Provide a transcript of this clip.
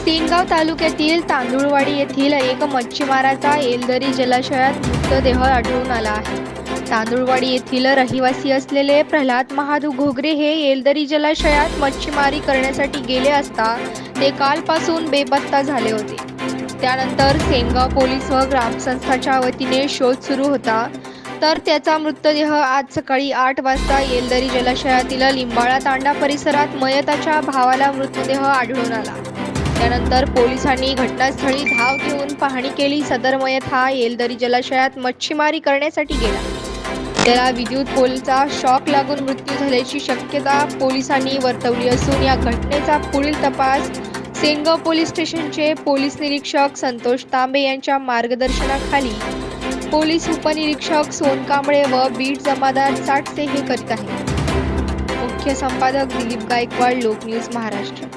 सेनगाव तालुक्यातील तांदूळवाडी येथील एक मच्छीमाराचा येलदरी जलाशयात मृतदेह आढळून आला आहे. तांदूळवाडी येथील रहिवासी असलेले प्रल्हाद महादू घोगरे हे येलदरी जलाशयात मच्छीमारी करण्यासाठी गेले असता ते कालपासून बेपत्ता झाले होते. त्यानंतर सेनगाव पोलीस व ग्रामसंस्थाच्या वतीने शोध सुरू होता. तर त्याचा मृतदेह आज सकाळी आठ वाजता येलदरी जलाशयातील लिंबाळा तांडा परिसरात मयताच्या भावाला मृतदेह आढळून आला. त्यानंतर पोलिसांनी घटनास्थळी धाव घेऊन पाहणी केली. सदर मयत हा येलदरी जलाशयात मच्छीमारी करण्यासाठी गेला. त्याला विद्युत पोलचा शॉक लागून मृत्यू झाल्याची शक्यता पोलिसांनी वर्तवली असून या घटनेचा पुढील तपास सेनगाव पोलीस स्टेशनचे पोलीस निरीक्षक संतोष तांबे यांच्या मार्गदर्शनाखाली पोलीस उपनिरीक्षक सोन कांबळे व बीट जमादार साठसे हे करीत आहेत. मुख्य संपादक दिलीप गायकवाड लोक न्यूज महाराष्ट्र.